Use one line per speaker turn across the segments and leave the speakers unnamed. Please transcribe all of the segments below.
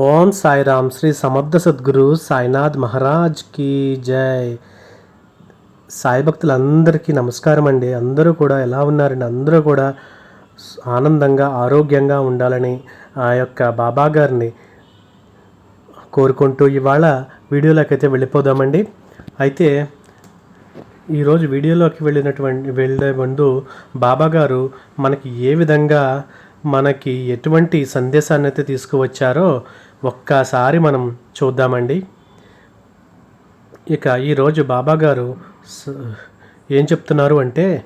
ఓం సాయిరామ్ శ్రీ సమర్థ సద్గురు సాయినాథ్ మహారాజ్కి జై. సాయి భక్తులందరికీ నమస్కారం అండి. అందరూ కూడా ఎలా ఉన్నారండి? అందరూ కూడా ఆనందంగా ఆరోగ్యంగా ఉండాలని ఆ యొక్క బాబా గారిని కోరుకుంటూ ఇవాళ వీడియోలోకి అయితే వెళ్ళిపోదామండి. అయితే ఈరోజు వీడియోలోకి వెళ్ళినటువంటి వెళ్ళే ముందు బాబా గారు మనకి ఏ విధంగా మనకి ఎటువంటి సందేశాన్ని అయితే తీసుకువచ్చారో ఒక్కసారి మనం చూద్దామండి. ఇక ఈరోజు బాబా గారు ఏం చెప్తున్నారు అంటే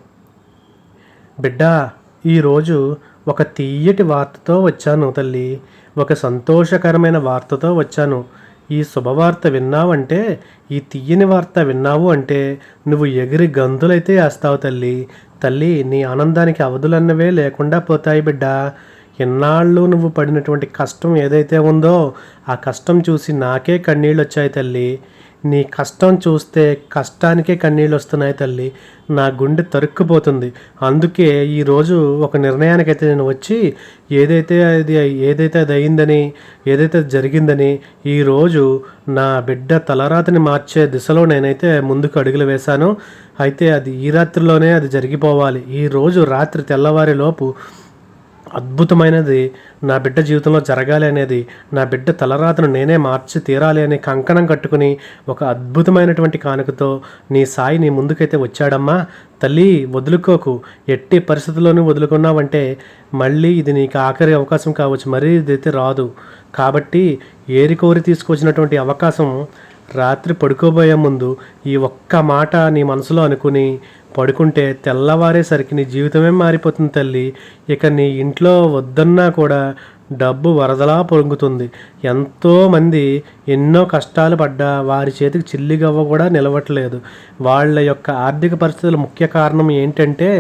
బిడ్డ ఈరోజు ఒక తీయటి వార్తతో వచ్చాను తల్లి. ఒక సంతోషకరమైన వార్తతో వచ్చాను. ఈ శుభవార్త విన్నావంటే ఈ తీయని వార్త విన్నావు అంటే నువ్వు ఎగిరి గంతులైతే వేస్తావు తల్లి. తల్లి నీ ఆనందానికి అవధులన్నవే లేకుండా పోతాయి బిడ్డ. ఎన్నాళ్ళు నువ్వు పడినటువంటి కష్టం ఏదైతే ఉందో ఆ కష్టం చూసి నాకే కన్నీళ్ళు వచ్చాయి తల్లి. నీ కష్టం చూస్తే కష్టానికే కన్నీళ్ళు వస్తున్నాయి తల్లి. నా గుండె తరుక్కుపోతుంది. అందుకే ఈరోజు ఒక నిర్ణయానికైతే నేను వచ్చి ఏదైతే అది ఏదైతే అది అయిందని ఏదైతే అది జరిగిందని ఈరోజు నా బిడ్డ తలరాతిని మార్చే దిశలో నేనైతే ముందుకు అడుగులు వేశాను. అయితే అది ఈ రాత్రిలోనే అది జరిగిపోవాలి. ఈ రోజు రాత్రి తెల్లవారిలోపు అద్భుతమైనది. నా బిడ్డ జీవితంలో జరగాలి అనేది నా బిడ్డ తలరాతను నేనే మార్చి తీరాలి అనే కంకణం కట్టుకుని ఒక అద్భుతమైనటువంటి కానుకతో నీ సాయి నీ ముందుకైతే వచ్చాడమ్మా. తల్లి వదులుకోకు. ఎట్టి పరిస్థితుల్లోనూ వదులుకున్నావంటే మళ్ళీ ఇది నీకు ఆఖరి అవకాశం కావచ్చు. మరీ ఇదైతే రాదు. కాబట్టి ఏరి కోరి తీసుకొచ్చినటువంటి అవకాశం రాత్రి పడుకోబోయే ముందు ఈ ఒక్క మాట నీ మనసులో అనుకుని పడుకుంటే తెల్లవారేసరికి నీ జీవితమే మారిపోతుంది తల్లి. ఇక నీ ఇంట్లో వద్దన్నా కూడా డబ్బు వరదలా పొంగుతుంది ఎంతోమంది ఎన్నో కష్టాలు పడ్డా వారి చేతికి చిల్లిగవ్వ కూడా నిలవట్లేదు. వాళ్ళ యొక్క ఆర్థిక పరిస్థితుల ముఖ్య కారణం ఏంటంటే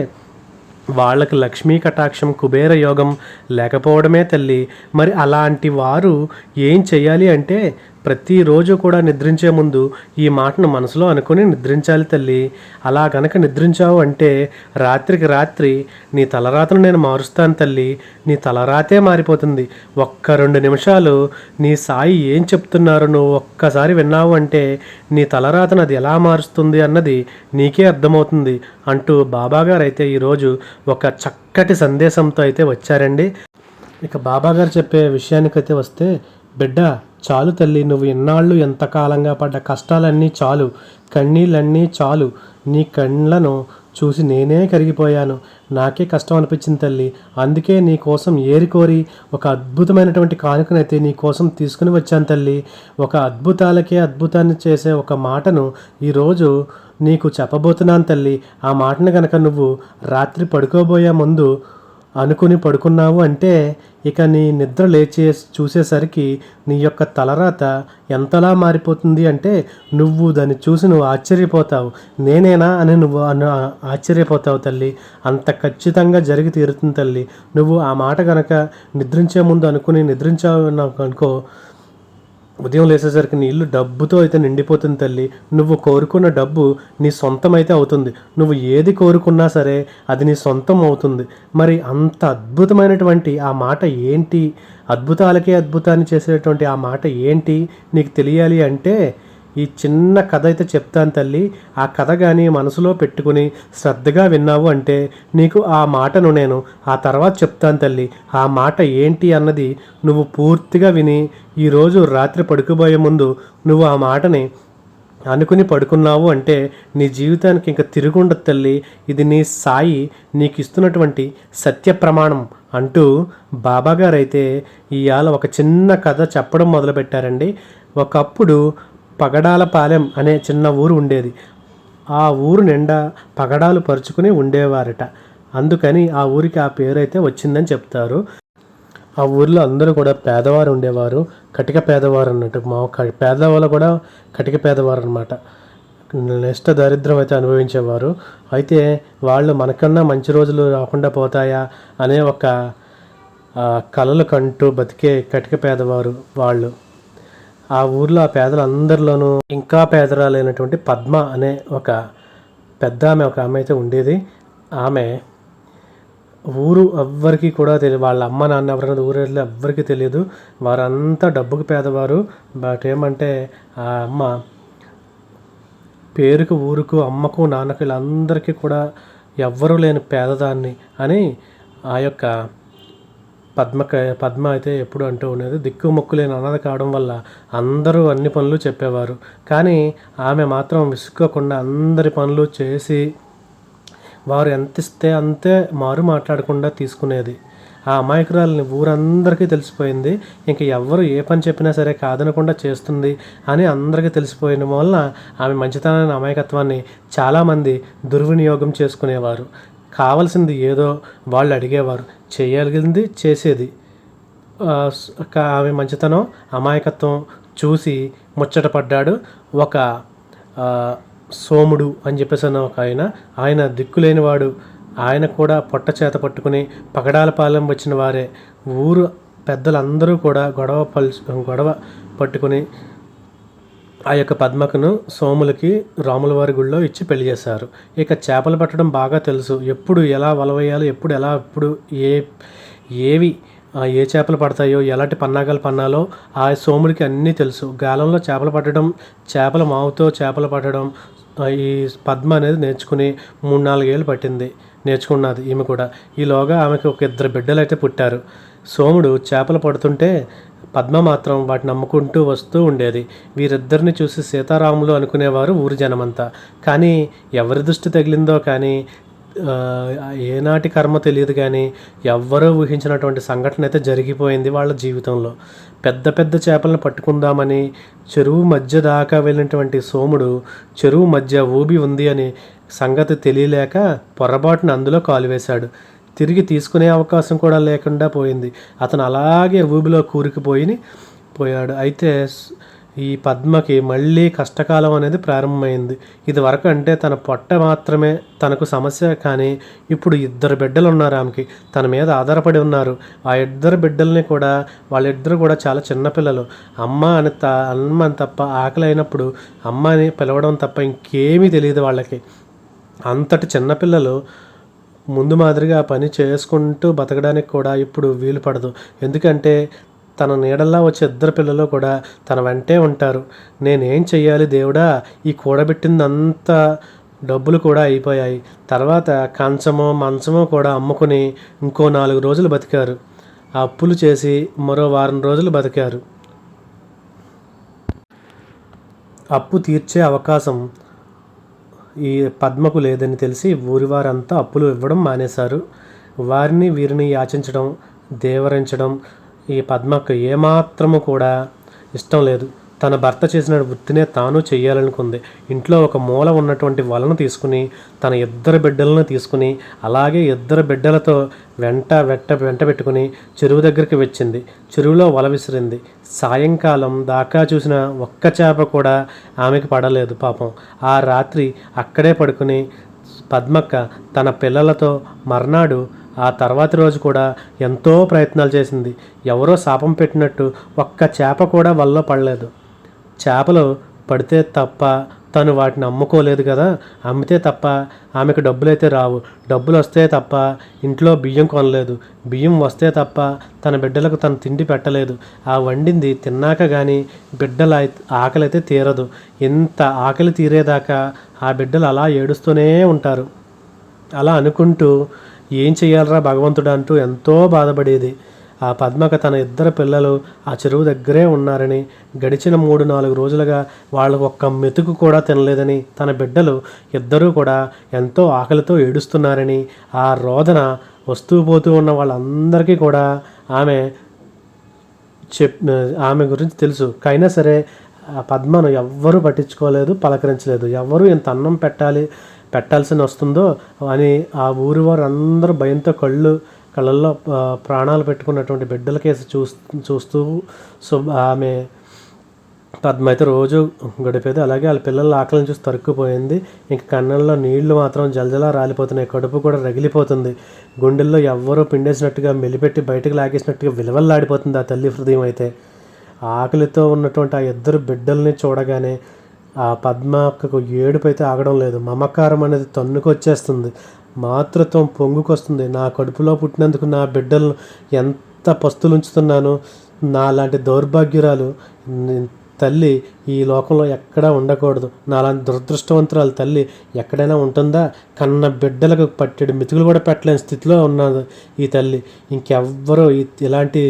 వాళ్ళకి లక్ష్మీ కటాక్షం కుబేర యోగం లేకపోవడమే తల్లి. మరి అలాంటి వారు ఏం చేయాలి అంటే ప్రతిరోజు కూడా నిద్రించే ముందు ఈ మాటను మనసులో అనుకుని నిద్రించాలి తల్లి. అలా గనక నిద్రించావు అంటే రాత్రికి రాత్రి నీ తలరాతను నేను మారుస్తాను తల్లి. నీ తలరాతే మారిపోతుంది. ఒక్క రెండు నిమిషాలు నీ సాయి ఏం చెప్తున్నారో నువ్వు ఒక్కసారి విన్నావు అంటే నీ తలరాతను అది ఎలా మారుస్తుంది అన్నది నీకే అర్థమవుతుంది అంటూ బాబాగారు అయితే ఈరోజు ఒక చక్కటి సందేశంతో అయితే వచ్చారండి. ఇక బాబాగారు చెప్పే విషయానికైతే వస్తే బిడ్డ చాలు తల్లి నువ్వు ఎన్నాళ్ళు ఎంతకాలంగా పడ్డ కష్టాలన్నీ చాలు. కన్నీళ్ళన్నీ చాలు. నీ కళ్ళను చూసి నేనే కరిగిపోయాను. నాకే కష్టం అనిపించింది తల్లి. అందుకే నీ కోసం ఏరికోరి ఒక అద్భుతమైనటువంటి కానుకనైతే నీ కోసం తీసుకుని వచ్చాను తల్లి. ఒక అద్భుతాలకే అద్భుతాన్ని చేసే ఒక మాటను ఈరోజు నీకు చెప్పబోతున్నాను తల్లి. ఆ మాటను కనుక నువ్వు రాత్రి పడుకోబోయే ముందు అనుకుని పడుకున్నావు అంటే ఇక నీ నిద్ర లేచే చూసేసరికి నీ యొక్క తలరాత ఎంతలా మారిపోతుంది అంటే నువ్వు దాన్ని చూసి నువ్వు ఆశ్చర్యపోతావు. నేనేనా అని నువ్వు అను ఆశ్చర్యపోతావు తల్లి. అంత ఖచ్చితంగా జరిగి తీరుతుంది తల్లి. నువ్వు ఆ మాట కనుక నిద్రించే ముందు అనుకుని నిద్రించావు అనుకో ఉదయం లేచేసరికి నీ ఇల్లు డబ్బుతో అయితే నిండిపోతుంది తల్లి. నువ్వు కోరుకున్న డబ్బు నీ సొంతం అయితే అవుతుంది. నువ్వు ఏది కోరుకున్నా సరే అది నీ సొంతం అవుతుంది. మరి అంత అద్భుతమైనటువంటి ఆ మాట ఏంటి? అద్భుతాలకే అద్భుతాన్ని చేసేటువంటి ఆ మాట ఏంటి? నీకు తెలియాలి అంటే ఈ చిన్న కథ అయితే చెప్తాను తల్లి. ఆ కథ కానీ మనసులో పెట్టుకుని శ్రద్ధగా విన్నావు అంటే నీకు ఆ మాటను నేను ఆ తర్వాత చెప్తాను తల్లి. ఆ మాట ఏంటి అన్నది నువ్వు పూర్తిగా విని ఈరోజు రాత్రి పడుకోబోయే ముందు నువ్వు ఆ మాటని అనుకుని పడుకున్నావు అంటే నీ జీవితానికి ఇంకా తిరుగుండదు తల్లి. ఇది నీ సాయి నీకు ఇస్తున్నటువంటి సత్య ప్రమాణం అంటూ బాబాగారు అయితే ఇవాళ ఒక చిన్న కథ చెప్పడం మొదలుపెట్టారండి. ఒకప్పుడు పగడాలపాలెం అనే చిన్న ఊరు ఉండేది. ఆ ఊరు నిండా పగడాలు పరుచుకుని ఉండేవారట. అందుకని ఆ ఊరికి ఆ పేరు అయితే వచ్చిందని చెప్తారు. ఆ ఊర్లో అందరూ కూడా పేదవారు ఉండేవారు. కటిక పేదవారు అన్నట్టు మా క- పేదవాళ్ళు కూడా కటిక పేదవారు అనమాట నిష్ట దరిద్రం అయితే అనుభవించేవారు. అయితే వాళ్ళు మనకన్నా మంచి రోజులు రాకుండా పోతాయా అనే ఒక కలలు కంటూ బతికే కటిక పేదవారు వాళ్ళు. ఆ ఊర్లో ఆ పేదలందరిలోనూ ఇంకా పేదరాలైనటువంటి పద్మ అనే ఒక పెద్ద ఆమె ఒక ఆమె అయితే ఉండేది. ఆమె ఊరు ఎవ్వరికి కూడా తెలియదు వాళ్ళ అమ్మ నాన్న ఎవరైనా ఊరు వెళ్ళి ఎవ్వరికి తెలియదు. వారంతా డబ్బుకు పేదవారు. బట్ ఏమంటే ఆ అమ్మ పేరుకు ఊరుకు అమ్మకు నాన్నకు వీళ్ళందరికీ కూడా ఎవ్వరూ లేని పేదదాన్ని అని ఆ యొక్క పద్మక పద్మ అయితే ఎప్పుడు అంటూ ఉండేది. దిక్కు మొక్కు లేని అన్నది కావడం వల్ల అందరూ అన్ని పనులు చెప్పేవారు. కానీ ఆమె మాత్రం విసుక్కోకుండా అందరి పనులు చేసి వారు ఎంత ఇస్తే అంతే మారు మాట్లాడకుండా తీసుకునేది. ఆ అమాయకురాలని ఊరందరికీ తెలిసిపోయింది. ఇంక ఎవరు ఏ పని చెప్పినా సరే కాదనకుండా చేస్తుంది అని అందరికీ తెలిసిపోయిన వలన ఆమె మంచితనాన్ని అమాయకత్వాన్ని చాలామంది దుర్వినియోగం చేసుకునేవారు. కావలసింది ఏదో వాళ్ళు అడిగేవారు. చేయగలిగింది చేసేది. ఆమె మంచితనం అమాయకత్వం చూసి ముచ్చట పడ్డాడు. ఒక సోముడు అని చెప్పేసి అన్న ఒక ఆయన. ఆయన దిక్కులేనివాడు. ఆయన కూడా పొట్ట చేత పట్టుకుని పగడాల పాలెం వచ్చిన వారే. ఊరు పెద్దలందరూ కూడా గొడవ పల్ గొడవ పట్టుకుని ఆ యొక్క పద్మకును సోములకి రాములవారి గుడిలో గుళ్ళో ఇచ్చి పెళ్ళి చేశారు. ఇక చేపలు పట్టడం బాగా తెలుసు. ఎప్పుడు ఎలా వలవేయాలో ఎప్పుడు ఎలా ఎప్పుడు ఏ ఏవి ఏ చేపలు పడతాయో ఎలాంటి పన్నాగాలు పన్నాలో ఆ సోముడికి అన్నీ తెలుసు. గాలంలో చేపలు పట్టడం చేపల మావుతో చేపలు పట్టడం ఈ పద్మ అనేది నేర్చుకుని మూడు నాలుగేళ్ళు పట్టింది. నేర్చుకున్నది ఈమె కూడా. ఈలోగా ఆమెకు ఒక ఇద్దరు బిడ్డలు అయితే పుట్టారు. సోముడు చేపలు పడుతుంటే పద్మ మాత్రం వాటిని నమ్ముకుంటూ వస్తూ ఉండేది. వీరిద్దరిని చూసి సీతారాములు అనుకునేవారు ఊరి జనమంతా. కానీ ఎవరి దృష్టి తగిలిందో కానీ ఏనాటి కర్మ తెలియదు కానీ ఎవ్వరూ ఊహించినటువంటి సంఘటన అయితే జరిగిపోయింది వాళ్ళ జీవితంలో. పెద్ద పెద్ద చేపలను పట్టుకుందామని చెరువు మధ్య దాకా వెళ్ళినటువంటి సోముడు చెరువు మధ్య ఊబి ఉంది అని సంగతి తెలియలేక పొరపాటున అందులో కాలువేశాడు తిరిగి తీసుకునే అవకాశం కూడా లేకుండా పోయింది. అతను అలాగే ఊబిలో కూరుకుపోయి పోయాడు. అయితే ఈ పద్మకి మళ్ళీ కష్టకాలం అనేది ప్రారంభమైంది. ఇది వరకు అంటే తన పొట్ట మాత్రమే తనకు సమస్య కానీ ఇప్పుడు ఇద్దరు బిడ్డలు ఉన్నారు ఆమెకి. తన మీద ఆధారపడి ఉన్నారు. ఆ ఇద్దరు బిడ్డల్ని కూడా వాళ్ళిద్దరు కూడా చాలా చిన్నపిల్లలు అమ్మ అని త అమ్మ అని తప్ప ఆకలి అయినప్పుడు అమ్మ అని పిలవడం తప్ప ఇంకేమీ తెలియదు వాళ్ళకి. అంతటి చిన్నపిల్లలు ముందు మాదిరిగా ఆ పని చేసుకుంటూ బతకడానికి కూడా ఇప్పుడు వీలు పడదు. ఎందుకంటే తన నీడల్లా వచ్చే ఇద్దరు పిల్లలు కూడా తన వెంటే ఉంటారు. నేనేం చెయ్యాలి దేవుడా? ఈ కూడబెట్టిందంతా డబ్బులు కూడా అయిపోయాయి. తర్వాత కంచమో మంచమో కూడా అమ్ముకుని ఇంకో నాలుగు రోజులు బతికారు. ఆ అప్పులు చేసి మరో వారం రోజులు బతికారు. అప్పు తీర్చే అవకాశం ఈ పద్మకు లేదని తెలిసి ఊరి వారంతా అప్పులు ఇవ్వడం మానేశారు. వారిని వీరిని యాచించడం దేవరించడం ఈ పద్మకు ఏమాత్రము కూడా ఇష్టం లేదు. తన భర్త చేసిన వృత్తినే తాను చేయాలనుకుంది ఇంట్లో ఒక మూల ఉన్నటువంటి వలను తీసుకుని తన ఇద్దరు బిడ్డలను తీసుకుని అలాగే ఇద్దరు బిడ్డలతో వెంట వెంట వెంట పెట్టుకుని చెరువు దగ్గరికి వచ్చింది. చెరువులో వల విసిరింది. సాయంకాలం దాకా చూసిన ఒక్క చేప కూడా ఆమెకు పడలేదు పాపం. ఆ రాత్రి అక్కడే పడుకుని పద్మక్క తన పిల్లలతో మర్నాడు ఆ తర్వాతి రోజు కూడా ఎంతో ప్రయత్నాలు చేసింది. ఎవరో శాపం పెట్టినట్టు ఒక్క చేప కూడా వల్ల పడలేదు. చేపలు పడితే తప్ప తను వాటిని అమ్ముకోలేదు కదా అమ్మితే తప్ప ఆమెకు డబ్బులైతే రావు. డబ్బులు వస్తే తప్ప ఇంట్లో బియ్యం కొనలేదు. బియ్యం వస్తే తప్ప తన బిడ్డలకు తను తిండి పెట్టలేదు. ఆ వండింది తిన్నాక కానీ బిడ్డల ఆకలి అయితే తీరదు. ఎంత ఆకలి తీరేదాకా ఆ బిడ్డలు అలా ఏడుస్తూనే ఉంటారు. అలా అనుకుంటూ ఏం చేయాలరా భగవంతుడు అంటూ ఎంతో బాధపడేది. ఆ పద్మక తన ఇద్దరు పిల్లలు ఆ చెరువు దగ్గరే ఉన్నారని గడిచిన మూడు నాలుగు రోజులుగా వాళ్ళకు ఒక్క మెతుకు కూడా తినలేదని తన బిడ్డలు ఇద్దరూ కూడా ఎంతో ఆకలితో ఏడుస్తున్నారని ఆ రోదన వస్తూ పోతూ ఉన్న వాళ్ళందరికీ కూడా ఆమె చెప్ ఆమె గురించి తెలుసు. కైనా సరే ఆ పద్మను ఎవ్వరూ పట్టించుకోలేదు పలకరించలేదు. ఎవరు ఇంత అన్నం పెట్టాలి పెట్టాల్సిన వస్తుందో అని ఆ ఊరి వారు అందరూ భయంతో కళ్ళు కళ్ళల్లో ప్రాణాలు పెట్టుకున్నటువంటి బిడ్డల కేసు చూస్తూ చూస్తూ సో ఆమె పద్మ అయితే రోజు గడిపేది. అలాగే వాళ్ళ పిల్లల ఆకలిని చూసి తరుక్కుపోయింది. ఇంక కన్నంలో నీళ్ళు మాత్రం జలజలా రాలిపోతున్నాయి. కడుపు కూడా రగిలిపోతుంది. గుండెల్లో ఎవ్వరూ పిండేసినట్టుగా మెలిపెట్టి బయటకు లాగేసినట్టుగా విలవల్లాడిపోతుంది ఆ తల్లి హృదయం అయితే. ఆకలితో ఉన్నటువంటి ఆ ఇద్దరు బిడ్డల్ని చూడగానే ఆ పద్మకు ఏడుపు అయితే ఆగడం లేదు. మమకారం అనేది తన్నుకొచ్చేస్తుంది. మాతృత్వం పొంగుకొస్తుంది. నా కడుపులో పుట్టినందుకు నా బిడ్డలను ఎంత పస్తులుంచుతున్నాను నాలాంటి దౌర్భాగ్యురాలు తల్లి ఈ లోకంలో ఎక్కడా ఉండకూడదు. నాలాంటి దురదృష్టవంతురాలు తల్లి ఎక్కడైనా ఉంటుందా? కన్న బిడ్డలకు పట్టెడు మితుకులు కూడా పెట్టలేని స్థితిలో ఉన్నది ఈ తల్లి. ఇంకెవ్వరూ ఇలాంటి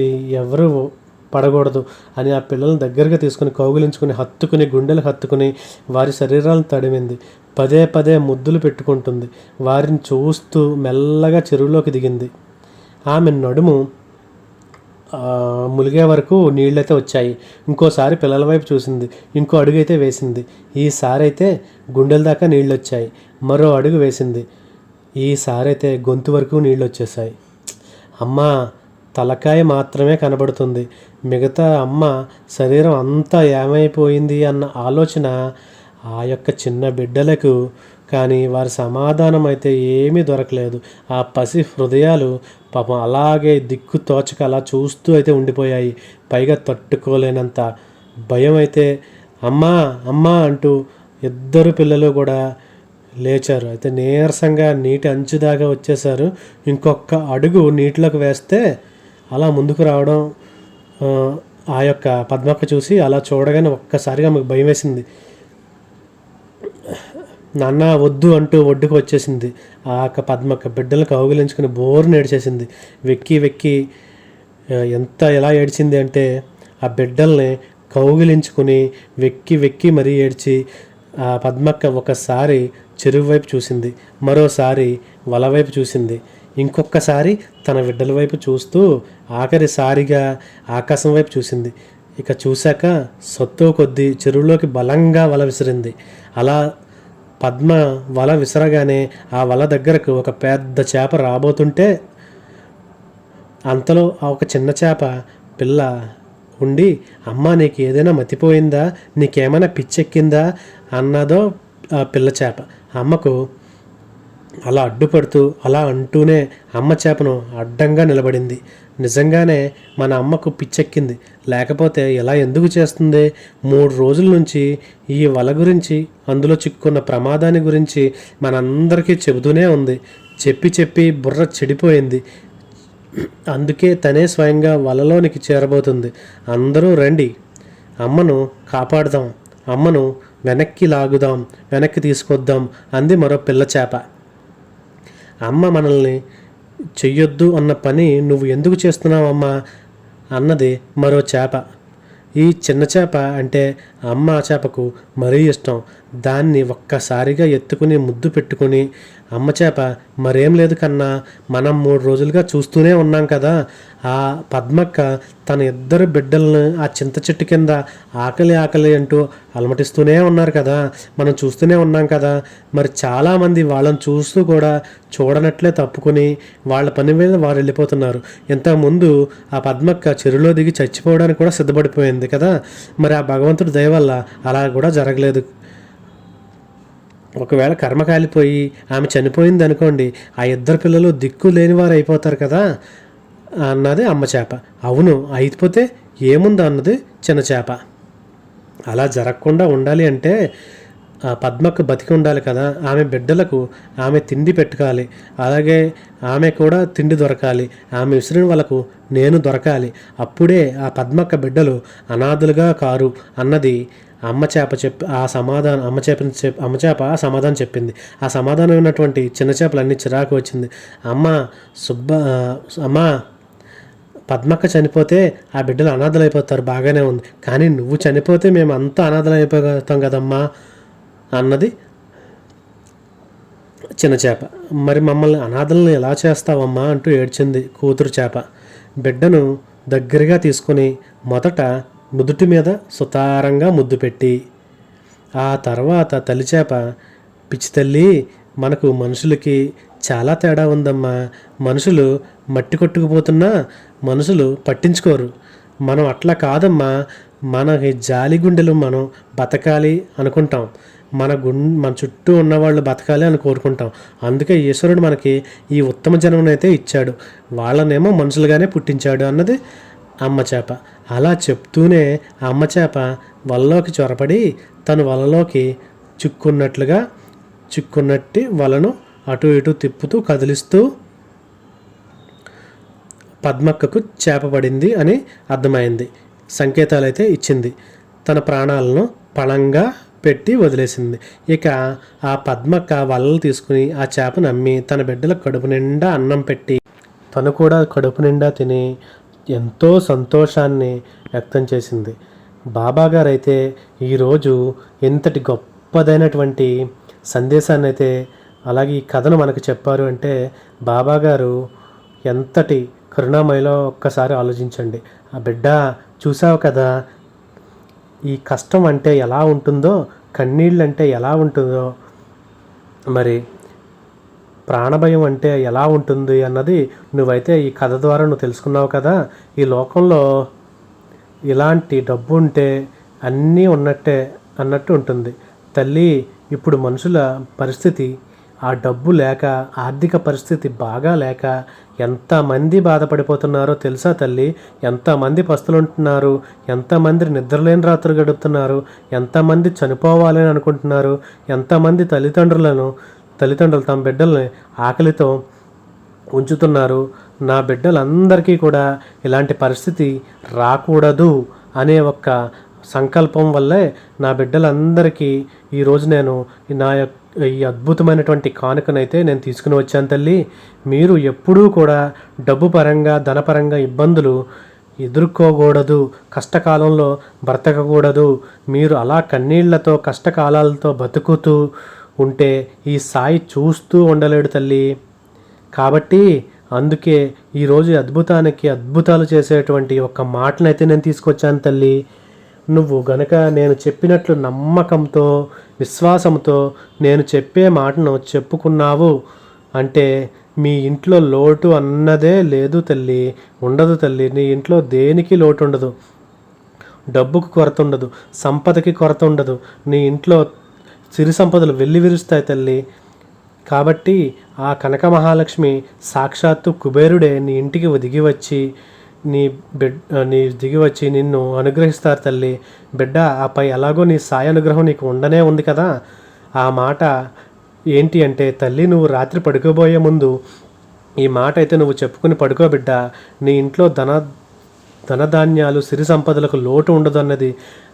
ఎవరు పడకూడదు అని ఆ పిల్లల్ని దగ్గరగా తీసుకుని కౌగులించుకుని హత్తుకుని గుండెలు హత్తుకుని వారి శరీరాలను తడిమింది. పదే పదే ముద్దులు పెట్టుకుంటుంది. వారిని చూస్తూ మెల్లగా చెరువులోకి దిగింది. ఆమె నడుము ములిగే వరకు నీళ్ళైతే వచ్చాయి. ఇంకోసారి పిల్లల వైపు చూసింది. ఇంకో అడుగు అయితే వేసింది. ఈసారి అయితే గుండెల దాకా నీళ్ళు వచ్చాయి మరో అడుగు వేసింది. ఈసారి అయితే గొంతు వరకు నీళ్ళు వచ్చేసాయి అమ్మ తలకాయ మాత్రమే కనబడుతుంది. మిగతా అమ్మ శరీరం అంతా ఏమైపోయింది అన్న ఆలోచన ఆ యొక్క చిన్న బిడ్డలకు కానీ వారి సమాధానం అయితే ఏమీ దొరకలేదు. ఆ పసి హృదయాలు పాపం అలాగే దిక్కు తోచక అలా చూస్తూ అయితే ఉండిపోయాయి. పైగా తట్టుకోలేనంత భయం అయితే అమ్మా అమ్మా అంటూ ఇద్దరు పిల్లలు కూడా లేచారు. అయితే నీరసంగా నీటి అంచు దాకా వచ్చేసారు ఇంకొక అడుగు నీటిలోకి వేస్తే అలా ముందుకు రావడం ఆ, యొక్క పద్మక్క చూసి అలా చూడగానే ఒక్కసారిగా మాకు భయం వేసింది. నాన్న వద్దు అంటూ ఒడ్డుకు వచ్చేసింది. ఆ యొక్క పద్మక్క బిడ్డలు కౌగిలించుకుని బోరు ఏడ్చేసింది. వెక్కి వెక్కి ఎంత ఎలా ఏడ్చింది అంటే ఆ బిడ్డల్ని కౌగిలించుకుని వెక్కి వెక్కి మరీ ఏడ్చి ఆ పద్మక్క ఒకసారి చెరువు వైపు చూసింది. మరోసారి వల వైపు చూసింది. ఇంకొకసారి తన బిడ్డల వైపు చూస్తూ ఆఖరిసారిగా ఆకాశం వైపు చూసింది. ఇక చూశాక సత్తు కొద్దీ చెరువులోకి బలంగా వల విసిరింది. అలా పద్మ వల విసరగానే ఆ వల దగ్గరకు ఒక పెద్ద చేప రాబోతుంటే అంతలో ఆ ఒక చిన్న చేప పిల్ల ఉండి అమ్మ నీకు ఏదైనా మతిపోయిందా? నీకేమైనా పిచ్చెక్కిందా? అన్నదో ఆ పిల్ల చేప. అమ్మకు అలా అడ్డుపడుతూ అలా అంటూనే అమ్మ చేపను అడ్డంగా నిలబడింది. నిజంగానే మన అమ్మకు పిచ్చెక్కింది. లేకపోతే ఇలా ఎందుకు చేస్తుంది? మూడు రోజుల నుంచి ఈ వల గురించి అందులో చిక్కుకున్న ప్రమాదాన్ని గురించి మనందరికీ చెబుతూనే ఉంది. చెప్పి చెప్పి బుర్ర చెడిపోయింది. అందుకే తనే స్వయంగా వలలోనికి చేరబోతుంది. అందరూ రండి. అమ్మను కాపాడుదాం. అమ్మను వెనక్కి లాగుదాం. వెనక్కి తీసుకొద్దాం అంది మరో పిల్ల చేప. అమ్మ మనల్ని చెయ్యొద్దు అన్న పని నువ్వు ఎందుకు చేస్తున్నావు అమ్మా? అన్నది మరో చేప. ఈ చిన్న చేప అంటే అమ్మ చేపకు మరీ ఇష్టం. దాన్ని ఒక్కసారిగా ఎత్తుకుని ముద్దు పెట్టుకుని అమ్మ చేప మరేం లేదు కన్నా మనం మూడు రోజులుగా చూస్తూనే ఉన్నాం కదా. ఆ పద్మక్క తన ఇద్దరు బిడ్డలను ఆ చింత చెట్టు కింద ఆకలి ఆకలి అంటూ అలమటిస్తూనే ఉన్నారు కదా. మనం చూస్తూనే ఉన్నాం కదా. మరి చాలామంది వాళ్ళని చూస్తూ కూడా చూడనట్లే తప్పుకొని వాళ్ళ పని మీద వారు వెళ్ళిపోతున్నారు. ఇంతకుముందు ఆ పద్మక్క చెరువులో దిగి చచ్చిపోవడానికి కూడా సిద్ధపడిపోయింది కదా. మరి ఆ భగవంతుడి దయ వల్ల అలా కూడా జరగలేదు. ఒకవేళ కర్మ కాలిపోయి ఆమె చనిపోయింది అనుకోండి ఆ ఇద్దరు పిల్లలు దిక్కు లేనివారు అయిపోతారు కదా అన్నది అమ్మ చేప. అవును అయిపోతే ఏముంది అన్నది చిన్న చేప. అలా జరగకుండా ఉండాలి అంటే ఆ పద్మకు బతికి ఉండాలి కదా. ఆమె బిడ్డలకు ఆమె తిండి పెట్టుకోవాలి అలాగే ఆమె కూడా తిండి దొరకాలి. ఆమె విసిరిన వాళ్ళకు నేను దొరకాలి. అప్పుడే ఆ పద్మక్క బిడ్డలు అనాథులుగా కారు అన్నది అమ్మ చేప చెప్పి ఆ సమాధానం అమ్మ చేప అమ్మ చేప ఆ సమాధానం చెప్పింది. ఆ సమాధానం ఉన్నటువంటి చిన్న చేపలన్నీ చిరాకు వచ్చింది. అమ్మ సుబ్బ అమ్మ పద్మక్క చనిపోతే ఆ బిడ్డలు అనాథలైపోతారు. బాగానే ఉంది. కానీ నువ్వు చనిపోతే మేము అంతా అనాథలైపోతాం కదమ్మా. అన్నది చిన్న చేప. మరి మమ్మల్ని అనాథలను ఎలా చేస్తావమ్మా అంటూ ఏడ్చింది కూతురు చేప. బిడ్డను దగ్గరగా తీసుకొని మొదట నుదుటి మీద సుతారంగా ముద్దు పెట్టి ఆ తర్వాత తల్లిచేప పిచ్చి తల్లి మనకు మనుషులకి చాలా తేడా ఉందమ్మా. మనుషులు మట్టి కొట్టుకుపోతున్నా మనుషులు పట్టించుకోరు. మనం అట్లా కాదమ్మా. మన జాలి గుండెలు మనం బతకాలి అనుకుంటాం. మన గుం మన చుట్టూ ఉన్నవాళ్ళు బతకాలి అని కోరుకుంటాం. అందుకే ఈశ్వరుడు మనకి ఈ ఉత్తమ జన్మనైతే ఇచ్చాడు. వాళ్ళనేమో మనుషులుగానే పుట్టించాడు అన్నది అమ్మ చేప. అలా చెప్తూనే అమ్మ చేప వలలోకి చొరపడి తను వలలోకి చిక్కున్నట్లుగా చిక్కున్నట్టి వలను అటు ఇటు తిప్పుతూ కదిలిస్తూ పద్మక్కకు చేప పడింది అని అర్థమైంది. సంకేతాలైతే ఇచ్చింది. తన ప్రాణాలను పణంగా పెట్టి వదిలేసింది. ఇక ఆ పద్మక్క వలలు తీసుకుని ఆ చేపను అమ్మి తన బిడ్డలకు కడుపు నిండా అన్నం పెట్టి తను కూడా కడుపు నిండా తిని ఎంతో సంతోషాన్ని వ్యక్తం చేసింది. బాబాగారు అయితే ఈరోజు ఎంతటి గొప్పదైనటువంటి సందేశాన్ని అయితే అలాగే ఈ కథను మనకు చెప్పారు అంటే బాబాగారు ఎంతటి కరుణామయలో ఒక్కసారి ఆలోచించండి. ఆ బిడ్డ చూసావు కదా ఈ కష్టం అంటే ఎలా ఉంటుందో కన్నీళ్ళు అంటే ఎలా ఉంటుందో మరి ప్రాణభయం అంటే ఎలా ఉంటుంది అన్నది నువ్వైతే ఈ కథ ద్వారా నువ్వు తెలుసుకున్నావు కదా. ఈ లోకంలో ఇలాంటి డబ్బు ఉంటే అన్నీ ఉన్నట్టే అన్నట్టు ఉంటుంది. తల్లి ఇప్పుడు మనుషుల పరిస్థితి ఆ డబ్బు లేక ఆర్థిక పరిస్థితి బాగా లేక ఎంతమంది బాధపడిపోతున్నారో తెలుసా తల్లి? ఎంతమంది పస్తులుంటున్నారు? ఎంతమంది నిద్రలేని రాత్రులు గడుపుతున్నారు? ఎంతమంది చనిపోవాలని అనుకుంటున్నారు? ఎంతమంది తల్లిదండ్రులను తల్లిదండ్రులు తమ బిడ్డల్ని ఆకలితో ఉంచుతున్నారు? నా బిడ్డలందరికీ కూడా ఇలాంటి పరిస్థితి రాకూడదు అనే ఒక్క సంకల్పం వల్లే నా బిడ్డలందరికీ ఈరోజు నేను నా యొక్క ఈ అద్భుతమైనటువంటి కానుకనైతే నేను తీసుకుని వచ్చాను తల్లి. మీరు ఎప్పుడూ కూడా డబ్బు పరంగా ధనపరంగా ఇబ్బందులు ఎదుర్కోకూడదు కష్టకాలంలో బ్రతకకూడదు. మీరు అలా కన్నీళ్ళతో కష్టకాలాలతో బతుకుతూ ఉంటే ఈ సాయి చూస్తూ ఉండలేడు తల్లి. కాబట్టి అందుకే ఈరోజు అద్భుతానికి అద్భుతాలు చేసేటువంటి ఒక మాటనైతే నేను తీసుకొచ్చాను తల్లి. నువ్వు గనక నేను చెప్పినట్లు నమ్మకంతో విశ్వాసంతో నేను చెప్పే మాటను చెప్పుకున్నావు అంటే మీ ఇంట్లో లోటు అన్నదే లేదు తల్లి ఉండదు తల్లి. నీ ఇంట్లో దేనికి లోటు ఉండదు? డబ్బుకు కొరత ఉండదు సంపదకి కొరత ఉండదు. నీ ఇంట్లో సిరి సంపదలు వెళ్ళి విరుస్తాయి తల్లి. కాబట్టి ఆ కనక మహాలక్ష్మి సాక్షాత్తు కుబేరుడే నీ ఇంటికి ఒదిగి వచ్చి నీ బిడ్ నీ దిగి వచ్చి నిన్ను అనుగ్రహిస్తారు తల్లి. బిడ్డ ఆపై ఎలాగో నీ సాయ అనుగ్రహం నీకు ఉండనే ఉంది కదా. ఆ మాట ఏంటి అంటే తల్లి నువ్వు రాత్రి పడుకోబోయే ముందు ఈ మాట అయితే నువ్వు చెప్పుకుని పడుకో బిడ్డ. నీ ఇంట్లో ధన ధనధాన్యాలు సిరి సంపదలకు లోటు ఉండదు అన్నది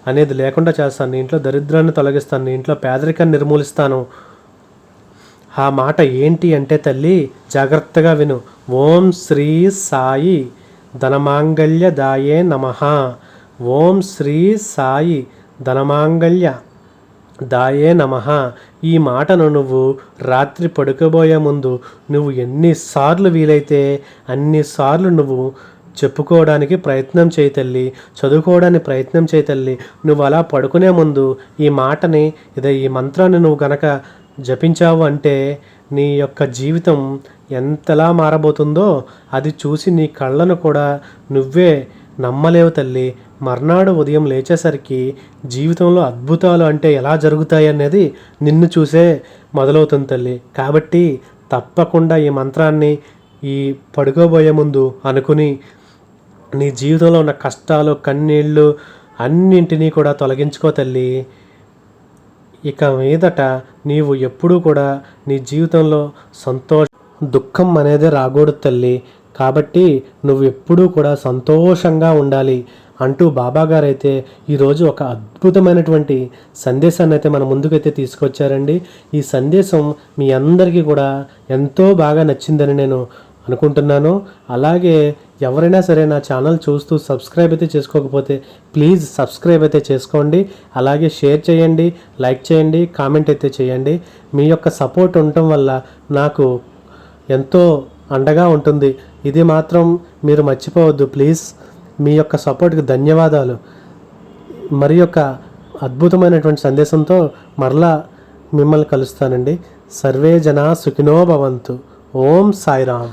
అనేది లేకుండా చేస్తాను. నీ ఇంట్లో దరిద్రాన్ని తొలగిస్తాను. నీ ఇంట్లో పేదరికాన్ని నిర్మూలిస్తాను. ఆ మాట ఏంటి అంటే తల్లి జాగ్రత్తగా విను. ఓం శ్రీ సాయి ధనమాంగళ్య దాయే నమ. ఓం శ్రీ సాయి ధనమాంగళ్య దాయే నమ. ఈ మాటను నువ్వు రాత్రి పడుకోబోయే ముందు నువ్వు ఎన్నిసార్లు వీలైతే అన్నిసార్లు నువ్వు చెప్పుకోవడానికి ప్రయత్నం చేయి తల్లి చదువుకోవడానికి ప్రయత్నం చేయి తల్లి. నువ్వు అలా పడుకునే ముందు ఈ మాటని ఇదే ఈ మంత్రాన్ని నువ్వు గనక జపించావు అంటే నీ యొక్క జీవితం ఎంతలా మారబోతుందో అది చూసి నీ కళ్ళను కూడా నువ్వే నమ్మలేవు తల్లి. మర్నాడు ఉదయం లేచేసరికి జీవితంలో అద్భుతాలు అంటే ఎలా జరుగుతాయి అనేది నిన్ను చూసే మొదలవుతుంది తల్లి. కాబట్టి తప్పకుండా ఈ మంత్రాన్ని ఈ పడుకోబోయే ముందు అనుకుని నీ జీవితంలో ఉన్న కష్టాలు కన్నీళ్ళు అన్నింటినీ కూడా తొలగించుకో తల్లి. ఇక మీదట నీవు ఎప్పుడూ కూడా నీ జీవితంలో సంతోష దుఃఖం అనేది రాకూడదు తల్లి. కాబట్టి నువ్వు ఎప్పుడూ కూడా సంతోషంగా ఉండాలి అంటూ బాబాగారైతే అయితే ఈరోజు ఒక అద్భుతమైనటువంటి సందేశాన్ని అయితే మన ముందుకైతే తీసుకొచ్చారండి. ఈ సందేశం మీ అందరికీ కూడా ఎంతో బాగా నచ్చిందని నేను అనుకుంటున్నాను. అలాగే ఎవరైనా సరే నా ఛానల్ చూస్తూ సబ్స్క్రైబ్ అయితే చేసుకోకపోతే ప్లీజ్ సబ్స్క్రైబ్ అయితే చేసుకోండి. అలాగే షేర్ చేయండి లైక్ చేయండి కామెంట్ అయితే చేయండి. మీ యొక్క సపోర్ట్ ఉండటం వల్ల నాకు ఎంతో అండగా ఉంటుంది. ఇది మాత్రం మీరు మర్చిపోవద్దు. ప్లీజ్ మీ యొక్క సపోర్ట్కి ధన్యవాదాలు. మరి యొక్క అద్భుతమైనటువంటి సందేశంతో మరలా మిమ్మల్ని కలుస్తానండి. సర్వే జనా సుఖినో భవంతు. ఓం సాయిరామ్.